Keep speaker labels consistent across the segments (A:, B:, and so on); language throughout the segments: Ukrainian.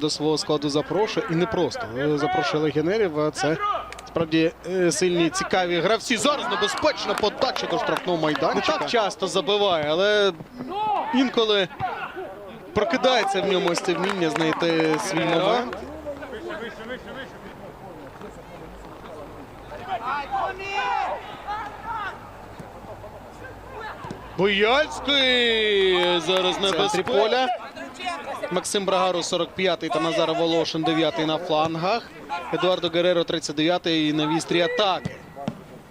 A: до свого складу запрошує. І не просто е, запрошує легіонерів, а це справді е, сильні цікаві гравці. Зараз небезпечна подача до штрафного майданчика. Не так часто забиває, але інколи прокидається в ньому ось це вміння знайти свій момент. Бояльський зараз
B: поля.
A: Максим Брагару 45-й та Назар Волошин 9-й на флангах. Едуардо Гереро 39-й на вістрі атаки.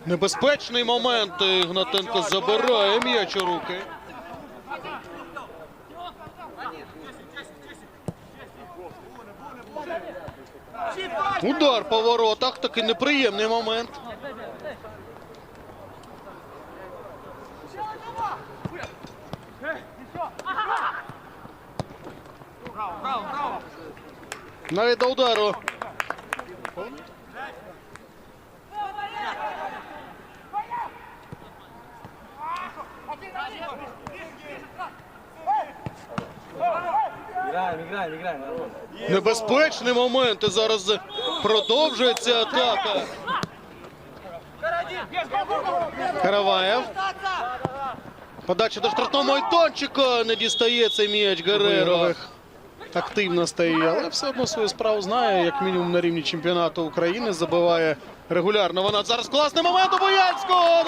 A: Небезпечний момент. Гнатенко забирає м'яч у руки. Удар по воротах. Такий неприємний момент. Навіть до удару. Небезпечний момент. Зараз продовжується атака. Караваєв. Подача до штрафного майданчика. Не дістає цей м'яч Гереро. Активно стає, але все одно свою справу знає, як мінімум на рівні чемпіонату України. Забиває регулярно. Вона зараз класний момент у Боянського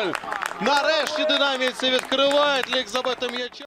A: 1-0. Нарешті динаміці відкривають лік забитим м'ячем.